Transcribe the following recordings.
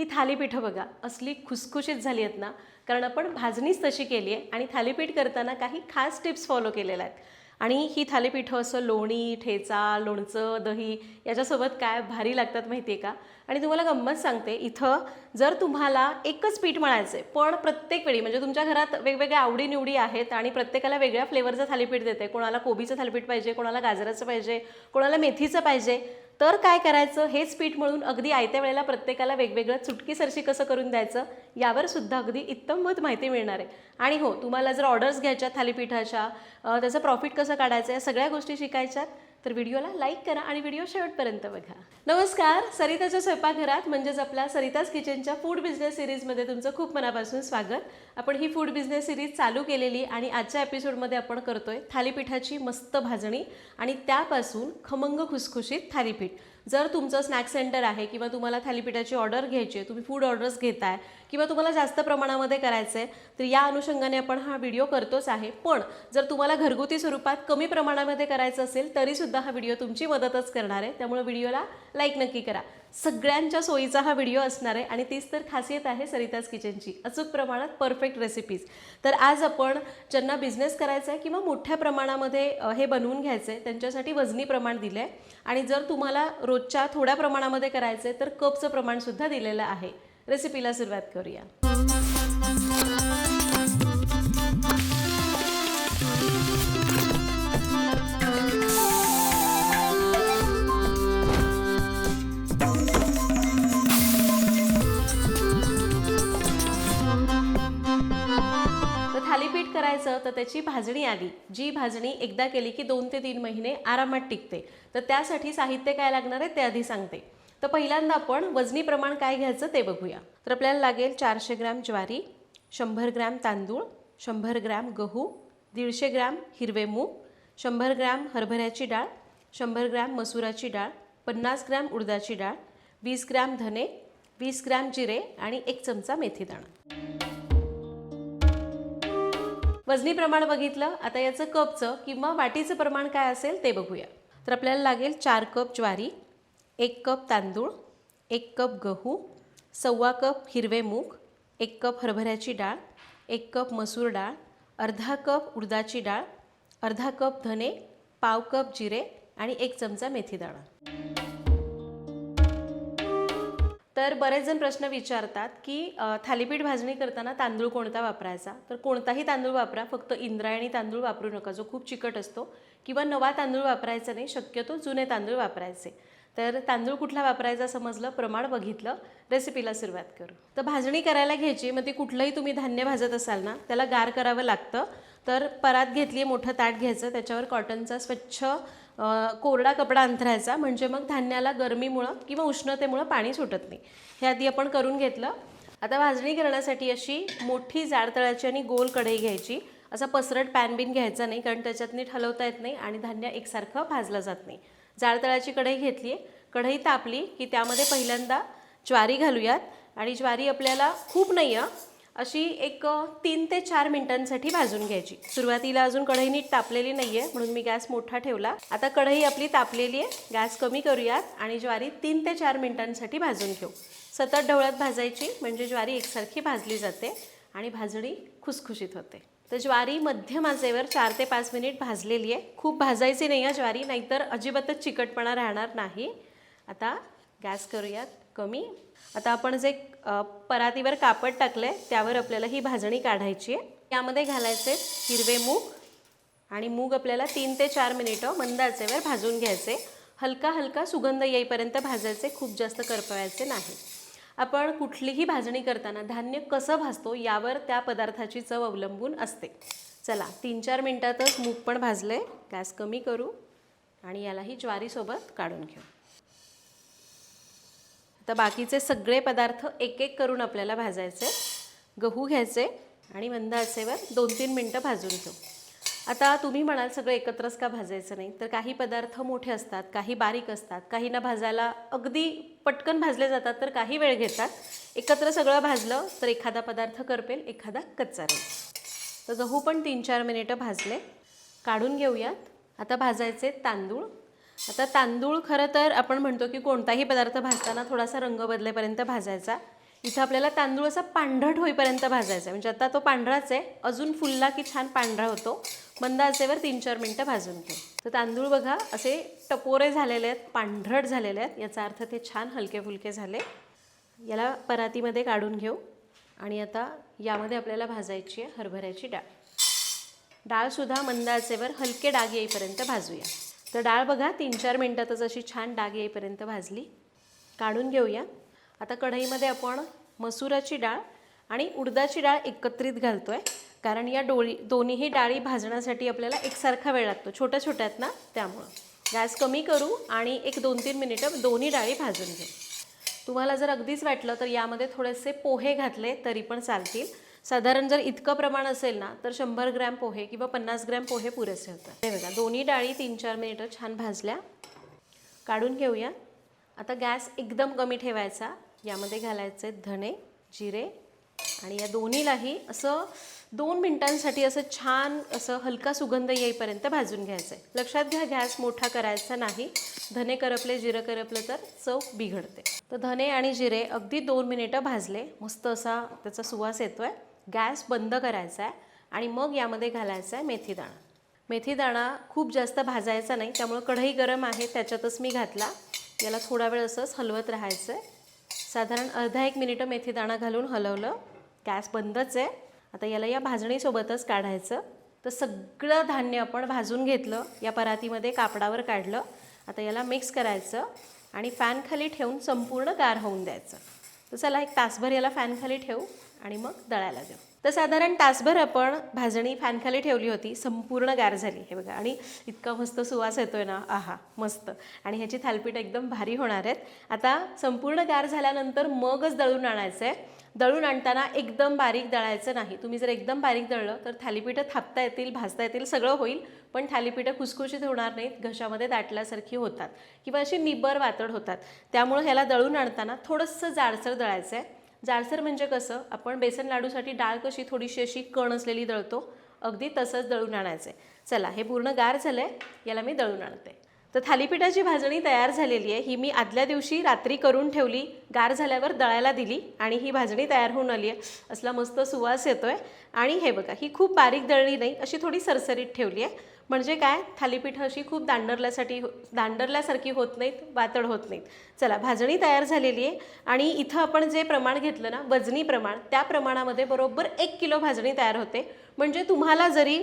ही थालीपीठं बघा असली खुसखुशीत झाली आहेत ना. कारण आपण भाजणीच तशी केली आहे आणि थालीपीठ करताना काही खास टिप्स फॉलो केलेल्या आहेत. आणि ही थालीपीठं असं लोणी ठेचा लोणचं दही याच्यासोबत काय भारी लागतात माहिती आहे का? आणि तुम्हाला गंमत सांगते इथं जर तुम्हाला एकच पीठ मळायचं आहे पण प्रत्येक वेळी म्हणजे तुमच्या घरात वेगवेगळ्या आवडीनिवडी आहेत आणि प्रत्येकाला वेगळ्या फ्लेवरचं थालीपीठ देते. कोणाला कोबीचं थालीपीठ पाहिजे कोणाला गाजराचं पाहिजे कोणाला मेथीचं पाहिजे तर काय करायचं? हेच पीठ मळून अगदी आयत्या वेळेला प्रत्येकाला वेगवेगळं चुटकीसरशी कसं करून द्यायचं यावर सुद्धा अगदी इत्तमत माहिती मिळणार आहे. आणि हो तुम्हाला जर ऑर्डर्स घ्यायच्या थालीपीठाच्या त्याचं प्रॉफिट कसं काढायचं या सगळ्या गोष्टी शिकायच्यात तर व्हिडिओला लाईक करा आणि व्हिडिओ शेवटपर्यंत बघा. नमस्कार सरिताच्या स्वयंपाकघरात म्हणजेच आपल्या सरिताज किचनच्या फूड बिझनेस सिरीजमध्ये तुमचं खूप मनापासून स्वागत. आपण ही फूड बिझनेस सिरीज चालू केलेली आणि आजच्या एपिसोडमध्ये आपण करतोय थालीपीठाची मस्त भाजणी आणि त्यापासून खमंग खुसखुशीत थालीपीठ. जर तुमचं स्नॅक सेंटर आहे किंवा तुम्हाला थालीपीठाची ऑर्डर घ्यायची आहे तुम्ही फूड ऑर्डर्स घेताय किंवा तुम्हाला जास्त प्रमाणामध्ये करायचं आहे तर या अनुषंगाने आपण हा व्हिडिओ करतोच आहे. पण जर तुम्हाला घरगुती स्वरूपात कमी प्रमाणामध्ये करायचं असेल तरीसुद्धा हा व्हिडिओ तुमची मदतच करणार आहे. त्यामुळे व्हिडिओला लाईक नक्की करा. सगळ्यांच्या सोयीचा हा व्हिडिओ असणार आहे आणि तीच तर खासियत आहे सरिताज किचनची. अचूक प्रमाणात परफेक्ट रेसिपीज तर आज आपण ज्यांना बिझनेस करायचा आहे किंवा मोठ्या प्रमाणामध्ये हे बनवून घ्यायचं आहे त्यांच्यासाठी वजनी प्रमाण दिलं आहे आणि जर तुम्हाला रोजच्या थोड्या प्रमाणामध्ये करायचं आहे तर कपचं प्रमाणसुद्धा दिलेलं आहे. रेसिपीला सुरुवात करूया. थालीपीठ करायचं तर त्याची भाजणी आली. जी भाजणी एकदा केली की दोन ते तीन महिने आरामात टिकते. तर त्यासाठी साहित्य काय लागणार आहे ते आधी सांगते. तर पहिल्यांदा आपण वजनी प्रमाण काय घ्यायचं ते बघूया. तर आपल्याला लागेल चारशे ग्रॅम ज्वारी शंभर ग्रॅम तांदूळ शंभर ग्रॅम गहू दीडशे ग्रॅम हिरवे मूग शंभर ग्रॅम हरभऱ्याची डाळ शंभर ग्रॅम मसुराची डाळ पन्नास ग्रॅम उडदाची डाळ वीस ग्रॅम धने वीस ग्रॅम जिरे आणि एक चमचा मेथी दाणा वजनी प्रमाण बघितलं आता याचं कपचं किंवा वाटीचं प्रमाण काय असेल ते बघूया. तर आपल्याला लागेल चार कप ज्वारी एक कप तांदूळ एक कप गहू सव्वा कप हिरवे मूग एक कप हरभऱ्याची डाळ एक कप मसूर डाळ अर्धा कप उडदाची डाळ अर्धा कप धने पाव कप जिरे आणि एक चमचा मेथी डाळ तर बरेच जण प्रश्न विचारतात की थालीपीठ भाजणी करताना तांदूळ कोणता वापरायचा? तर कोणताही तांदूळ वापरा फक्त इंद्रायणी तांदूळ वापरू नका जो खूप चिकट असतो किंवा नवा तांदूळ वापरायचा नाही शक्यतो जुने तांदूळ वापरायचे. तर तांदूळ कुठला वापरायचा समजलं प्रमाण बघितलं रेसिपीला सुरुवात करू. तर भाजणी करायला घ्यायची मग ते कुठलंही तुम्ही धान्य भाजत असाल ना त्याला गार करावं लागतं. तर परात घेतली मोठं ताट घ्यायचं त्याच्यावर कॉटनचा स्वच्छ कोरडा कपडा अंथरायचा. म्हणजे मग धान्याला गरमीमुळं किंवा उष्णतेमुळं पाणी सुटत नाही. हे आधी आपण करून घेतलं. आता भाजणी करण्यासाठी अशी मोठी जाड तळाची आणि गोल कढई घ्यायची. असा पसरट पॅन बिन घ्यायचा नाही कारण त्याच्यातनी ठलवता येत नाही आणि धान्य एकसारखं भाजलं जात नाही. जाड तळाची कढई घेतली आहे कढई तापली की त्यामध्ये पहिल्यांदा ज्वारी घालूयात. आणि ज्वारी आपल्याला खूप नाही आहे अशी एक तीन ते चार मिनिटांसाठी भाजून घ्यायची. सुरुवातीला अजून कढई नीट तापलेली नाही आहे म्हणून मी गॅस मोठा ठेवला. आता कढई आपली तापलेली आहे. गॅस कमी करूयात आणि ज्वारी तीन ते चार मिनिटांसाठी भाजून घेऊ. सतत ढवळत भाजायची म्हणजे ज्वारी एकसारखी भाजली जाते आणि भाजणी खुसखुशीत होते. तर ज्वारी मध्यम आचेवर चार ते पाच मिनिट भाजलेली आहे. खूप भाजायची नाही आहे ज्वारी नाहीतर अजिबातच चिकटपणा राहणार नाही. आता गॅस करूयात. कमी. आता आपण जे परातीवर कापड टाकलं आहे त्यावर आपल्याला ही भाजणी काढायची आहे. यामध्ये घालायचे हिरवे मूग आणि मूग आपल्याला तीन ते चार मिनिटं मंद आचेवर भाजून घ्यायचे. हलका हलका सुगंध येईपर्यंत भाजायचे खूप जास्त करपवायचे नाही. आपण कुठलीही भाजणी करताना धान्य कसं भाजतो यावर त्या पदार्थाची चव अवलंबून असते. चला तीन चार मिनटातच मूग पण भाजले गॅस कमी करू आणि यालाही ज्वारीसोबत काढून घेऊ. आता बाकीचे सगळे पदार्थ एक एक करून आपल्याला भाजायचे गहू घ्यायचे आणि मंद असेवर दोन तीन मिनटं भाजून घेऊ. आता तुम्ही म्हणाल सगळं एकत्रच का भाजायचं नाही? तर काही पदार्थ मोठे असतात काही बारीक असतात काहींना भाजायला अगदी पटकन भाजले जातात तर काही वेळ घेतात. एकत्र सगळं भाजलं तर एखादा पदार्थ करपेल एखादा कच्चा राहील तर गहू पण तीन चार मिनिटं भाजले. काढून घेऊयात. आता भाजायचे तांदूळ आता तांदूळ खरं तर आपण म्हणतो की कोणताही पदार्थ भाजताना थोडासा रंग बदलेपर्यंत भाजायचा. इथं आपल्याला तांदूळ असा पांढरट होईपर्यंत भाजायचा आहे. म्हणजे आता तो पांढराच आहे. अजून फुलला की छान पांढरा होतो. मंद आचेवर तीन चार मिनटं भाजून घे. तर तांदूळ बघा असे टपोरे झालेले आहेत पांढरट झालेले आहेत. याचा अर्थ ते छान हलके फुलके झाले. याला परातीमध्ये काढून घेऊ. आणि आता यामध्ये आपल्याला भाजायची आहे हरभऱ्याची डाळ. डाळसुद्धा मंद आचेवर हलके डाग येईपर्यंत भाजूया. तर डाळ बघा तीन चार मिनटातच अशी छान डाग येईपर्यंत भाजली. काढून घेऊया. आता कढईमध्ये आपण मसुराची डाळ आणि उडदाची डाळ एकत्रित घालतो आहे कारण या डोळी दोन्हीही डाळी भाजण्यासाठी आपल्याला एकसारखा वेळ लागतो. छोट्या छोट्या आहेत ना त्यामुळं. गॅस कमी करू आणि एक दोन तीन मिनिटं दोन्ही डाळी भाजून घेऊ. तुम्हाला जर अगदीच वाटलं तर यामध्ये थोडेसे पोहे घातले तरी पण चालतील. साधारण जर इतकं प्रमाण असेल ना तर शंभर ग्रॅम पोहे किंवा पन्नास ग्रॅम पोहे पुरेसे होतात. हे बघा दोन्ही डाळी तीन चार मिनिटं छान भाजल्या. काढून घेऊया. आता गॅस एकदम कमी ठेवायचा. यामध्ये घालायचे धणे जिरे आणि या दोन्हीलाही असं दोन मिनिटांसाठी असं छान असं हलका सुगंध येईपर्यंत भाजून घ्यायचं आहे लक्षात घ्या गॅस मोठा करायचा नाही. धने करपले जिरं करपलं तर चव बिघडते. तर धने आणि जिरे अगदी दोन मिनिटं भाजले. मस्त असा त्याचा सुवास येतो आहे गॅस बंद करायचा आहे आणि मग यामध्ये घालायचा आहे मेथीदाणा मेथीदाणा खूप जास्त भाजायचा नाही त्यामुळं कढई गरम आहे त्याच्यातच मी घातला. याला थोडा वेळ असंच हलवत राहायचं आहे. साधारण अर्धा एक मिनिटं मेथीदाणा घालून हलवलं. गॅस बंदच आहे. आता याला या भाजणीसोबतच काढायचं. तर सगळं धान्य आपण भाजून घेतलं या परातीमध्ये कापडावर काढलं. आता याला मिक्स करायचं आणि फॅन खाली ठेवून संपूर्ण गार होऊन द्यायचं. तर चला एक तासभर याला फॅनखाली ठेवू. आणि मग दळायला देऊ तर साधारण तासभर आपण भाजणी फॅनखाली ठेवली होती संपूर्ण गार झाली. हे बघा आणि इतका मस्त सुवास येतोय ना आहा मस्त. आणि ह्याची थालपीठ एकदम भारी होणार आहेत. आता संपूर्ण गार झाल्यानंतर मगच दळून आणायचं आहे दळून आणताना एकदम बारीक दळायचं नाही. तुम्ही जर एकदम बारीक दळलं तर थालीपीठं थापता येतील भाजता येतील सगळं होईल. पण थालीपीठं खुसखुशीत होणार नाहीत घशामध्ये दाटल्यासारखी होतात. किंवा अशी निबर वातड होतात. त्यामुळं ह्याला दळून आणताना थोडंसं जाडसर दळायचं आहे जाडसर म्हणजे कसं आपण बेसन लाडूसाठी डाळ कशी थोडीशी अशी कण असलेली दळतो अगदी तसंच दळून आणायचं. आहे चला हे पूर्ण गार झालं आहे याला मी दळून आणते. तर थालीपीठाची भाजणी तयार झालेली आहे. ही मी आदल्या दिवशी रात्री करून ठेवली गार झाल्यावर दळायला दिली आणि ही भाजणी तयार होऊन आली आहे. असला मस्त सुवास येतोय. आणि हे बघा ही खूप बारीक दळली नाही अशी थोडी सरसरीत ठेवली आहे. म्हणजे काय? थालीपीठं अशी खूप दांडरल्यासाठी हो, दांडरल्यासारखी होत नाहीत वातड होत नाहीत. चला भाजणी तयार झालेली आहे आणि इथं आपण जे प्रमाण घेतलं ना वजनी प्रमाण त्या प्रमाणामध्ये बरोबर एक किलो भाजणी तयार होते. म्हणजे तुम्हाला जरी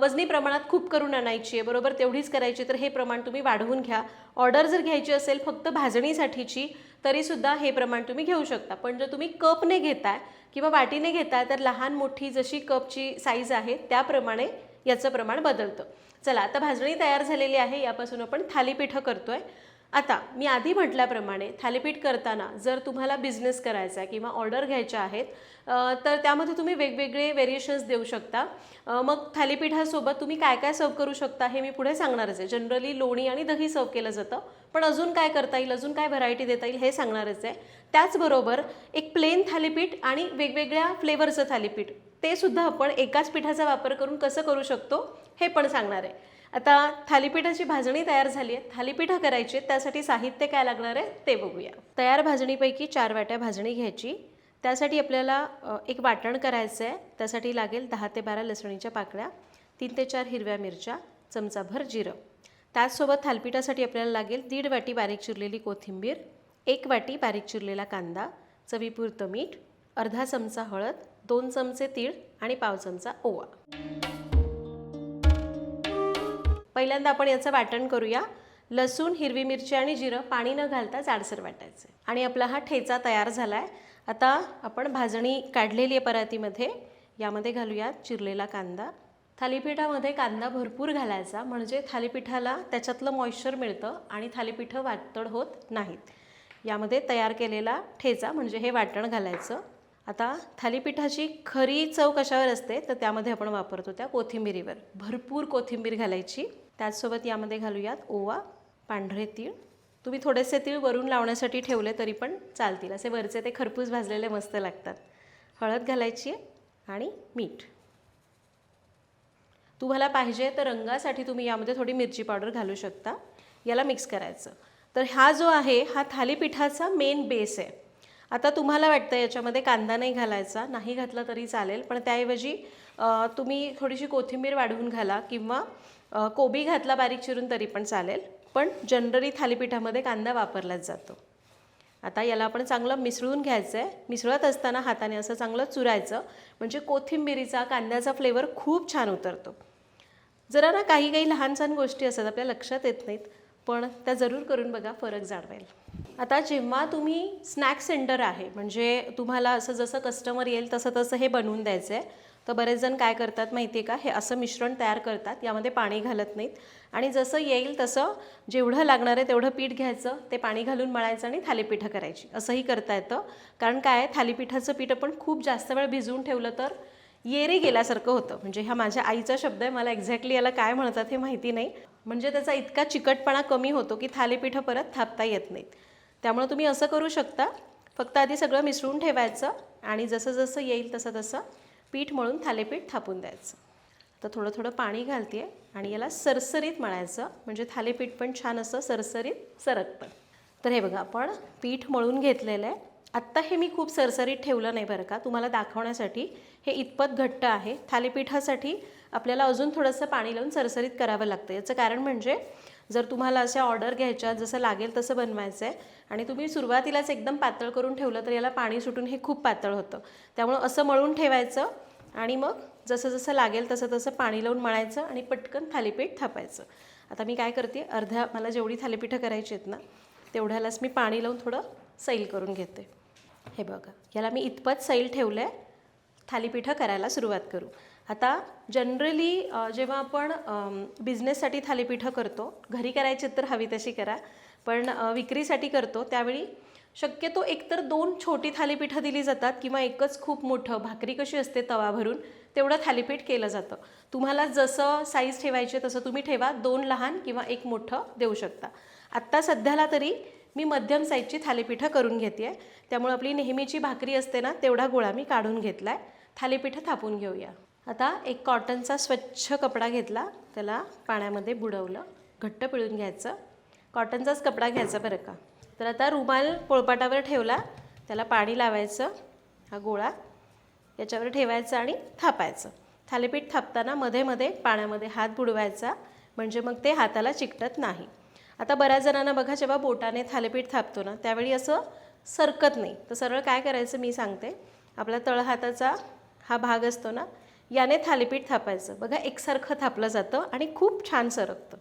वजनी प्रमाणात खूप करून आणायची आहे बरोबर तेवढीच करायची तर हे प्रमाण तुम्ही वाढवून घ्या. ऑर्डर जर घ्यायची असेल फक्त भाजणीसाठीची तरीसुद्धा हे प्रमाण तुम्ही घेऊ शकता. पण जर तुम्ही कपने घेताय किंवा वाटीने घेताय तर लहान मोठी जशी कपची साईज आहे त्याप्रमाणे याचं प्रमाण बदलतं. चला आता भाजणी तयार झालेली आहे यापासून आपण थालीपीठं करतोय. आता मी आधी म्हटल्याप्रमाणे थालीपीठ करताना जर तुम्हाला बिझनेस करायचा आहे किंवा ऑर्डर घ्यायच्या आहेत तर त्यामध्ये तुम्ही वेगवेगळे व्हेरिएशन्स देऊ शकता. मग थालीपीठासोबत तुम्ही काय काय सर्व करू शकता हे मी पुढे सांगणारच आहे. जनरली लोणी आणि दही सर्व केलं जातं पण अजून काय करता येईल अजून काय व्हरायटी देता येईल हे सांगणारच आहे. त्याचबरोबर एक प्लेन थालीपीठ आणि वेगवेगळ्या फ्लेवरचं थालीपीठ. ते सुद्धा आपण एकाच पिठाचा वापर करून कसं करू शकतो हे पण सांगणार आहे. आता थालीपीठाची भाजणी तयार झाली आहे. थालीपीठं करायची आहेत, त्यासाठी साहित्य काय लागणार आहे ते बघूया. तयार भाजणीपैकी चार वाट्या भाजणी घ्यायची. त्यासाठी आपल्याला एक वाटण करायचं आहे त्यासाठी लागेल दहा ते बारा लसणीच्या पाकळ्या तीन ते चार हिरव्या मिरच्या चमचाभर जिरं. त्याचसोबत थालपिठासाठी आपल्याला लागेल दीड वाटी बारीक चिरलेली कोथिंबीर एक वाटी बारीक चिरलेला कांदा चवीपुरतं मीठ अर्धा चमचा हळद दोन चमचे तीळ आणि पाव चमचा ओवा. पहिल्यांदा आपण याचं वाटण करूया. लसूण हिरवी मिरची आणि जिरं पाणी न घालता जाडसर वाटायचं. आणि आपला हा ठेचा तयार झाला आहे आता आपण भाजणी काढलेली आहे परातीमध्ये. यामध्ये घालूया चिरलेला कांदा. थालीपीठामध्ये कांदा भरपूर घालायचा. म्हणजे थालीपीठाला त्याच्यातलं मॉइश्चर मिळतं आणि थालीपीठं वातड होत नाहीत. यामध्ये तयार केलेला ठेचा म्हणजे हे वाटण घालायचं. आता थालीपीठाची खरी चव कशावर असते तर त्यामध्ये आपण वापरतो त्या कोथिंबिरीवर. भरपूर कोथिंबीर घालायची. त्याचसोबत यामध्ये घालूयात ओवा पांढरे तीळ. तुम्ही थोडेसे तीळ वरून लावण्यासाठी ठेवले तरी पण चालतील. असे वरचे ते खरपूस भाजलेले मस्त लागतात. हळद घालायची आहे आणि मीठ. तुम्हाला पाहिजे तर रंगासाठी तुम्ही यामध्ये थोडी मिरची पावडर घालू शकता. याला मिक्स करायचं. तर हा जो आहे हा थालीपीठाचा मेन बेस आहे. आता तुम्हाला वाटतं याच्यामध्ये कांदा नाही घालायचा नाही घातला तरी चालेल पण त्याऐवजी तुम्ही थोडीशी कोथिंबीर वाढवून घाला किंवा कोबी घातला बारीक चिरून तरी पण चालेल पण जनरली थालीपीठामध्ये कांदा वापरलाच जातो. आता याला आपण चांगलं मिसळून घ्यायचं आहे मिसळत असताना हाताने असं चांगलं चुरायचं म्हणजे कोथिंबिरीचा कांद्याचा फ्लेवर खूप छान उतरतो. जरा ना काही काही लहान सहान गोष्टी असतात आपल्या लक्षात येत नाहीत पण त्या जरूर करून बघा फरक जाणवेल. आता जेव्हा तुम्ही स्नॅक सेंटर आहे म्हणजे तुम्हाला असं जसं कस्टमर येईल तसं तसं हे बनवून द्यायचं आहे तर बरेच जण काय करतात माहिती आहे का? हे असं मिश्रण तयार करतात यामध्ये पाणी घालत नाहीत. आणि जसं येईल तसं जेवढं लागणार आहे तेवढं पीठ घ्यायचं ते पाणी घालून मळायचं आणि थालीपीठं करायची. असंही करता येतं. कारण काय आहे, थालीपीठाचं पीठ आपण खूप जास्त वेळ भिजवून ठेवलं तर येरी गेल्यासारखं होतं. म्हणजे हा माझ्या आईचा शब्द आहे मला एक्झॅक्टली याला काय म्हणतात हे माहिती नाही. म्हणजे त्याचा इतका चिकटपणा कमी होतो की थालीपीठं परत थापता येत नाहीत. त्यामुळे तुम्ही असं करू शकता. फक्त आधी सगळं मिसळून ठेवायचं आणि जसं जसं येईल तसं तसं पीठ मळून थालीपीठ थापून द्यायचं. तर थोडं थोडं पाणी घालते आणि याला सरसरीत मळायचं. म्हणजे थालीपीठ पण छान असं सरसरीत सरकतं तर हे बघा आपण पीठ मळून घेतलेलं आहे. आत्ता हे मी खूप सरसरीत ठेवलं नाही बरं का. तुम्हाला दाखवण्यासाठी हे इतपत घट्ट आहे. थालीपीठासाठी आपल्याला अजून थोडंसं पाणी लावून सरसरीत करावं लागतं. याचं कारण म्हणजे जर तुम्हाला अशा ऑर्डर घ्यायच्या जसं लागेल तसं बनवायचं आहे आणि तुम्ही सुरुवातीलाच एकदम पातळ करून ठेवलं तर याला पाणी सुटून हे खूप पातळ होतं. त्यामुळं असं मळून ठेवायचं आणि मग जसं जसं लागेल तसं तसं पाणी लावून मळायचं आणि पटकन थालीपीठ थापायचं. आता मी काय करते अर्ध्या मला जेवढी थालीपीठं करायची आहेत ना तेवढ्यालाच मी पाणी लावून थोडं सैल करून घेते. हे बघा याला मी इतपत सैल ठेवलं आहे थालीपीठं करायला सुरुवात करू. आता जनरली जेव्हा आपण बिझनेससाठी थालीपीठं करतो घरी करायची तर हवी तशी करा पण विक्रीसाठी करतो त्यावेळी शक्यतो एकतर दोन छोटी थालीपीठं दिली जातात किंवा एकच खूप मोठं भाकरी कशी असते तवा भरून तेवढं थालीपीठ केलं जातं. तुम्हाला जसं साईज ठेवायची आहे तसं तुम्ही ठेवा दोन लहान किंवा एक मोठं देऊ शकता. आत्ता सध्याला तरी मी मध्यम साईजची थालीपीठं करून घेते आहे त्यामुळे आपली नेहमीची भाकरी असते ना तेवढा गोळा मी काढून घेतला आहे थालीपीठं थापून घेऊया. आता एक कॉटनचा स्वच्छ कपडा घेतला त्याला पाण्यामध्ये बुडवलं. घट्ट पिळून घ्यायचं. कॉटनचाच कपडा घ्यायचा बरं का. तर आता रुमाल पोळपाटावर ठेवला त्याला पाणी लावायचं हा गोळा. याच्यावर ठेवायचा आणि थापायचं. थालीपीठ थापताना मध्ये मध्ये पाण्यामध्ये हात बुडवायचा म्हणजे मग ते हाताला चिकटत नाही. आता बऱ्याच जणांना बघा जेव्हा बोटाने थालीपीठ थापतो ना त्यावेळी असं सरकत नाही. तर सरळ काय करायचं मी सांगते. आपला तळहाताचा हा भाग असतो ना याने थालीपीठ थापायचं. बघा एकसारखं थापलं जातं आणि खूप छान सरकतं.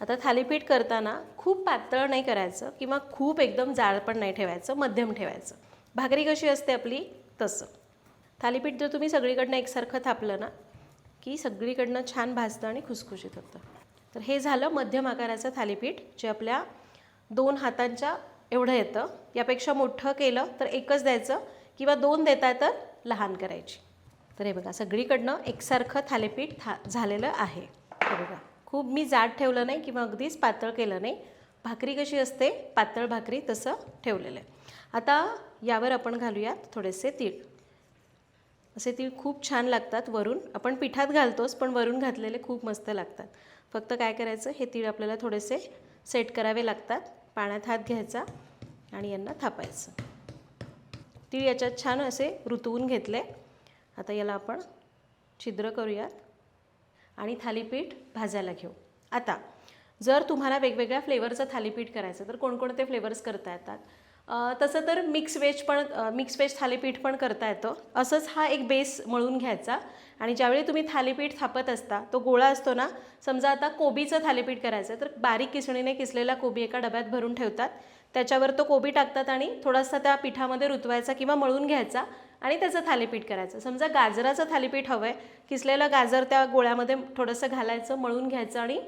आता थालीपीठ करताना खूप पातळ नाही करायचं किंवा खूप एकदम जाड पण नाही ठेवायचं मध्यम ठेवायचं. भाकरी कशी असते आपली? तसं. थालीपीठ जर तुम्ही सगळीकडनं एकसारखं थापलं ना की सगळीकडनं छान भाजतं आणि खुसखुशीत होतं. तर हे झालं मध्यम आकाराचं थालीपीठ जे आपल्या दोन हातांच्या एवढं येतं. यापेक्षा मोठं केलं तर एकच द्यायचं किंवा दोन देताय तर लहान करायची. तर हे बघा सगळीकडनं एकसारखं थालीपीठ था झालेलं आहे. हे बघा खूप मी जाड ठेवलं नाही किंवा अगदीच पातळ केलं नाही. भाकरी कशी असते पातळ भाकरी तसं ठेवलेलं आहे. आता यावर आपण घालूयात थोडेसे तीळ. असे तीळ खूप छान लागतात वरून. आपण पिठात घालतोच पण वरून घातलेले खूप मस्त लागतात. फक्त काय करायचं हे तीळ आपल्याला थोडेसे सेट करावे लागतात. पाण्यात हात घ्यायचा आणि यांना थापायचं. तीळ याच्यात छान असे ऋतवून घेतले. आता याला आपण छिद्र करूयात आणि थालीपीठ भाजायला घेऊ. आता जर तुम्हाला वेगवेगळ्या फ्लेवरचं थालीपीठ करायचं तर कोणकोणते फ्लेवर्स करता येतात? तसं तर मिक्स वेज पण मिक्स वेज थालीपीठ पण करता येतं. असंच हा एक बेस मळून घ्यायचा आणि ज्यावेळी तुम्ही थालीपीठ थापत असता तो गोळा असतो ना समजा आता कोबीचं थालीपीठ करायचं तर बारीक किसणीने किसलेला कोबी एका डब्यात भरून ठेवतात. त्याच्यावर तो कोबी टाकतात आणि थोडासा त्या पिठामध्ये रुतवायचा किंवा मळून घ्यायचा आणि त्याचं थालीपीठ करायचं. समजा गाजराचं थालीपीठ हवं आहे किसलेलं गाजर त्या गोळ्यामध्ये थोडंसं घालायचं मळून घ्यायचं आणि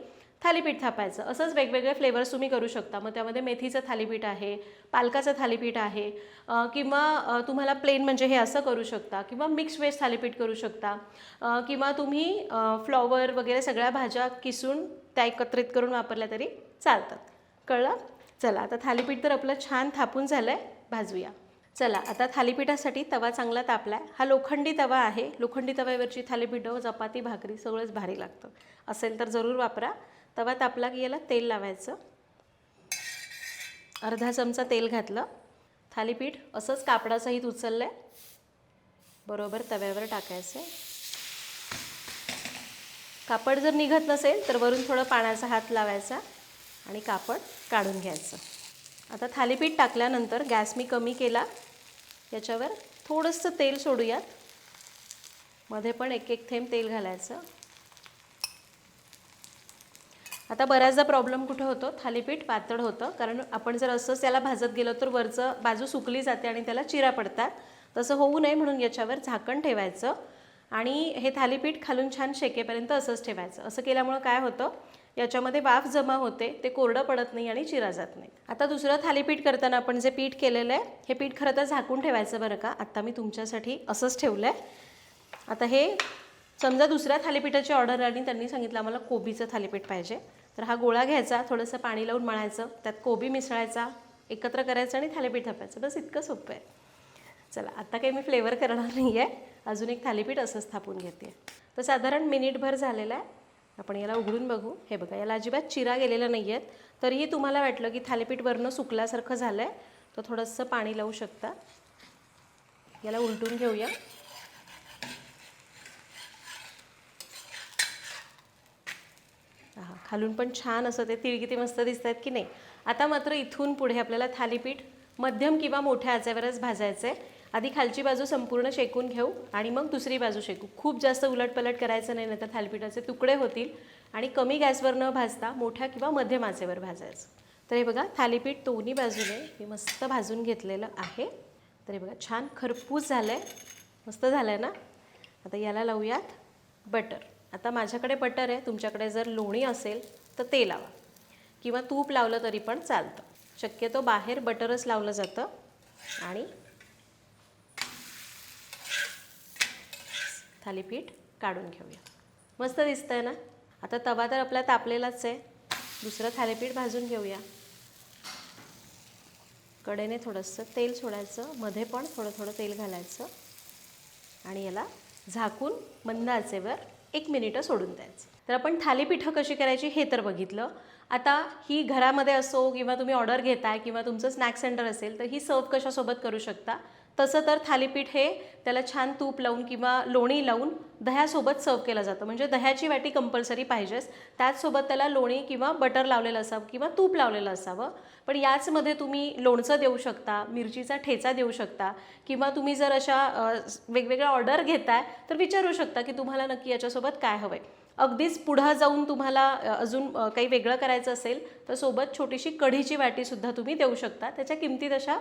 थालीपीठ थापायचं. असंच वेगवेगळे फ्लेवर्स तुम्ही करू शकता. मग त्यामध्ये मेथीचं थालीपीठ आहे पालकाचं थालीपीठ आहे किंवा तुम्हाला प्लेन म्हणजे हे असं करू शकता किंवा मिक्स वेज थालीपीठ करू शकता. किंवा तुम्ही फ्लॉवर वगैरे सगळ्या भाज्या किसून त्या एकत्रित करून वापरल्या तरी चालतात. कळलं? चला आता थालीपीठ तर आपलं छान थापून झालं आहे भाजूया. चला आता थालीपीठासाठी तवा चांगला तापला आहे हा लोखंडी तवा आहे. लोखंडी तव्यावरची थालीपीठं चपाती भाकरी सगळंच भारी लागतं. असेल तर जरूर वापरा. तवा तापला की याला तेल लावायचं. अर्धा चमचा तेल घातलं. थालीपीठ असंच कापडासहित उचललं आहे बरोबर तव्यावर टाकायचं. कापड जर निघत नसेल तर वरून थोडं पाण्याचा हात लावायचा आणि कापड काढून घ्यायचं. आता थालीपीठ टाकल्यानंतर गॅस मी कमी केला. याच्यावर थोडंसं तेल सोडूयात. मध्ये पण एक एक थेंब तेल घालायचं. आता बऱ्याचदा प्रॉब्लेम कुठं होतो? थालीपीठ पातळ होतं. कारण आपण जर असंच त्याला भाजत गेलो तर वरचं बाजू सुकली जाते आणि त्याला चिरा पडतात. तसं होऊ नये म्हणून याच्यावर झाकण ठेवायचं. आणि हे थालीपीठ खालून छान शेकेपर्यंत असंच ठेवायचं. असं केल्यामुळं काय होतं? याच्यामध्ये वाफ जमा होते ते कोरडं पडत नाही आणि चिरा जात नाही. आता दुसरं थालीपीठ करताना आपण जे पीठ केलेलं आहे हे पीठ खरं तर झाकून ठेवायचं बरं का? आत्ता मी तुमच्यासाठी असंच ठेवलं आहे आता हे समजा दुसऱ्या थालीपीठाची ऑर्डर आली त्यांनी सांगितलं आम्हाला कोबीचं थालीपीठ पाहिजे. तर हा गोळा घ्यायचा थोडंसं पाणी लावून मळायचं त्यात कोबी मिसळायचा एकत्र करायचं आणि थालीपीठ थापायचं. बस इतकं सोपं आहे. चला आता काही मी फ्लेवर करणार नाही आहे अजून एक थालीपीठ असंच थापून घेते. तर साधारण मिनिटभर झालेलं आहे. आपण याला उघडून बघू. हे बघा याला अजिबात चिरा गेलेला नाही आहेत तरीही तुम्हाला वाटलं की थालीपीठ वरनं सुकल्यासारखं झालं आहे तर थोडंसं पाणी लावू शकता. याला उलटून घेऊया. हा खालून पण छान असं ते तिळगी किती मस्त दिसत आहेत की नाही. आता मात्र इथून पुढे आपल्याला थालीपीठ मध्यम किंवा मोठ्या आचेवरच भाजायचं आहे आधी खालची बाजू संपूर्ण शेकून घेऊ आणि मग दुसरी बाजू शेकू. खूप जास्त उलटपलट करायचं नाही नाही तर थालीपीठाचे तुकडे होतील आणि कमी गॅसवर न भाजता मोठ्या किंवा मध्यम आचेवर भाजायचं. तर हे बघा थालीपीठ दोन्ही बाजूने हे मस्त भाजून घेतलेलं आहे. तर हे बघा छान खरपूस झालं आहे मस्त झालं आहे ना? आता याला लावूयात बटर. आता माझ्याकडे बटर आहे तुमच्याकडे जर लोणी असेल तर ते लावा. किंवा तूप लावलं तरी पण चालतं. शक्यतो बाहेर बटरच लावलं जातं आणि थालीपीठ काढून घेऊया. मस्त दिसतंय ना? आता तवा तर आपला तापलेलाच आहे. दुसरं थालीपीठ भाजून घेऊया. कडेने थोडंसं तेल सोडायचं मध्ये पण थोडं थोडं तेल घालायचं आणि याला झाकून मंद आचेवर एक मिनिटं सोडून द्यायचं. तर आपण थालीपीठं कशी करायची हे तर बघितलं. आता ही घरामध्ये असो किंवा तुम्ही ऑर्डर घेताय किंवा तुमचं स्नॅक सेंटर असेल तर ही सर्व कशासोबत करू शकता? तसं तर थालीपीठ हे त्याला छान तूप लावून किंवा लोणी लावून दह्यासोबत सर्व केलं जातं. म्हणजे दह्याची वाटी कंपल्सरी पाहिजेच. त्याचसोबत त्याला लोणी किंवा बटर लावलेलं असावं किंवा तूप लावलेलं असावं. पण याचमध्ये तुम्ही लोणचं देऊ शकता मिरचीचा ठेचा देऊ शकता किंवा तुम्ही जर अशा वेगवेगळ्या ऑर्डर घेताय तर विचारू शकता की तुम्हाला नक्की याच्यासोबत काय हवं आहे अगदीच पुढं जाऊन तुम्हाला अजून काही वेगळं करायचं असेल तर सोबत छोटीशी कढीची वाटीसुद्धा तुम्ही देऊ शकता. त्याच्या किमती तशा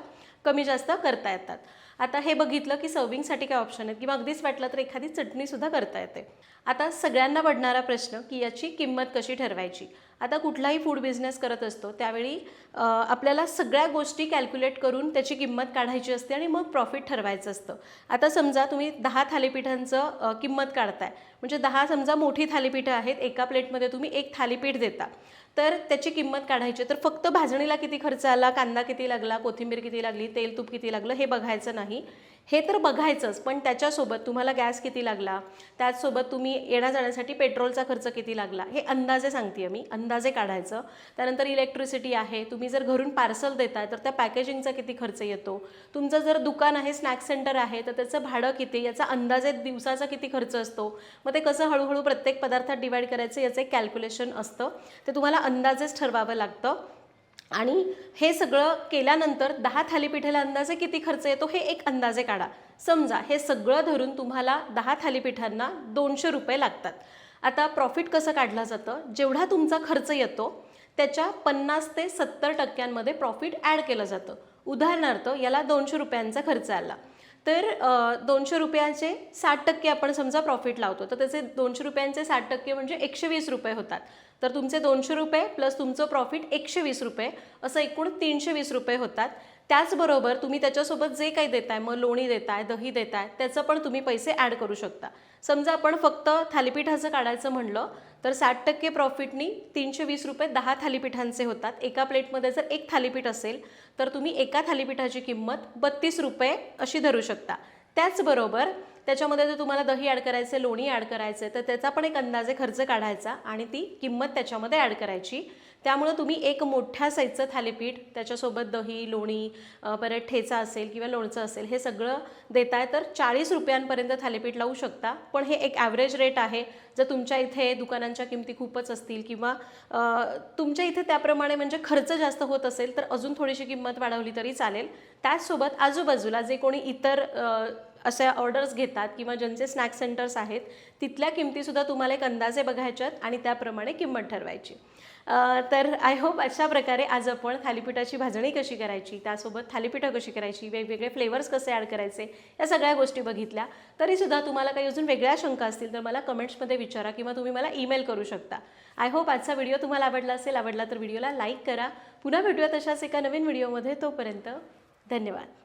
कमी जास्त करता येतात. आता हे बघितलं की सर्विंगसाठी काय ऑप्शन आहेत? किंवा अगदीच वाटलं तर एखादी चटणीसुद्धा करता येते. आता सगळ्यांना पडणारा प्रश्न की याची किंमत कशी ठरवायची? आता कुठलाही फूड बिझनेस करत असतो त्यावेळी आपल्याला सगळ्या गोष्टी कॅल्क्युलेट करून त्याची किंमत काढायची असते आणि मग प्रॉफिट ठरवायचं असतं. आता समजा तुम्ही दहा थालीपीठांचं किंमत काढताय. म्हणजे दहा समजा मोठी थालीपीठं आहेत एका प्लेटमध्ये तुम्ही एक थालीपीठ देता. तर त्याची किंमत काढायची. तर फक्त भाजणीला किती खर्च आला कांदा किती लागला कोथिंबीर किती लागली तेल तूप किती लागलं हे बघायचं नाही. हे तर बघायचंच पण त्याच्यासोबत तुम्हाला गॅस किती लागला? त्याचसोबत तुम्ही येण्या जाण्यासाठी पेट्रोलचा खर्च किती लागला? हे अंदाजे सांगते मी अंदाजे काढायचं. त्यानंतर इलेक्ट्रिसिटी आहे तुम्ही जर घरून पार्सल देताय तर त्या पॅकेजिंगचा किती खर्च येतो? तुमचं जर दुकान आहे स्नॅक सेंटर आहे तर त्याचं भाडं किती? याचा अंदाजे दिवसाचा किती खर्च असतो? मग ते कसं हळूहळू प्रत्येक पदार्थात डिवाईड करायचं याचं एक कॅल्क्युलेशन असतं. ते तुम्हाला अंदाजेच ठरवावं लागतं. आणि हे सगळं केल्यानंतर दहा थालीपीठाला अंदाजे किती खर्च येतो हे एक अंदाजे काढा. समजा हे सगळं धरून तुम्हाला दहा थालीपीठांना दोनशे रुपये लागतात. आता प्रॉफिट कसं काढलं जातं? जेवढा तुमचा खर्च येतो त्याच्या पन्नास ते सत्तर टक्क्यांमध्ये प्रॉफिट ॲड केलं जातं. उदाहरणार्थ याला दोनशे रुपयांचा खर्च आला. तर दोनशे रुपयाचे साठ टक्के आपण समजा प्रॉफिट लावतो तर त्याचे दोनशे रुपयांचे साठ टक्के म्हणजे एकशे वीस रुपये होतात. तर तुमचे दोनशे रुपये प्लस तुमचं प्रॉफिट एकशे वीस रुपये असं एकूण तीनशे वीस रुपये होतात. त्याचबरोबर तुम्ही त्याच्यासोबत जे काही देताय मग लोणी देताय दही देताय त्याचं पण तुम्ही पैसे ॲड करू शकता. समजा आपण फक्त थालीपीठाचं काढायचं म्हणलं तर साठ टक्के प्रॉफिटनी तीनशे वीस रुपये दहा थालीपीठांचे होतात. एका प्लेटमध्ये जर एक थालीपीठ असेल तर तुम्ही एका थालीपीठाची किंमत बत्तीस रुपये अशी धरू शकता. त्याचबरोबर त्याच्यामध्ये जर तुम्हाला दही ॲड करायचं लोणी ॲड करायचं तर त्याचा पण एक अंदाजे खर्च काढायचा आणि ती किंमत त्याच्यामध्ये ॲड करायची. त्यामुळं तुम्ही एक मोठ्या साईजचं थालीपीठ त्याच्यासोबत दही लोणी परत ठेचा असेल किंवा लोणचं असेल हे सगळं देताय तर चाळीस रुपयांपर्यंत थालीपीठ लावू शकता. पण हे एक ॲव्हरेज रेट आहे. जर तुमच्या इथे दुकानांच्या किमती खूपच असतील किंवा तुमच्या इथे त्याप्रमाणे म्हणजे खर्च जास्त होत असेल तर अजून थोडीशी किंमत वाढवली तरी चालेल. त्याचसोबत आजूबाजूला जे कोणी इतर अशा ऑर्डर्स घेतात किंवा ज्यांचे स्नॅक सेंटर्स आहेत तिथल्या किमतीसुद्धा तुम्हाला एक अंदाजे बघायच्यात आणि त्याप्रमाणे किंमत ठरवायची. तर आय होप अशा प्रकारे आज आपण थालीपीठाची भाजणी कशी करायची त्यासोबत थालीपीठं कशी करायची वेगवेगळे फ्लेवर्स कसे ॲड करायचे या सगळ्या गोष्टी बघितल्या. तरीसुद्धा तुम्हाला काही अजून वेगळ्या शंका असतील तर मला कमेंट्समध्ये विचारा किंवा तुम्ही मला ईमेल करू शकता. आय होप आजचा व्हिडिओ तुम्हाला आवडला असेल आवडला तर व्हिडिओला लाईक करा. पुन्हा भेटूया तशाच एका नवीन व्हिडिओमध्ये तोपर्यंत धन्यवाद.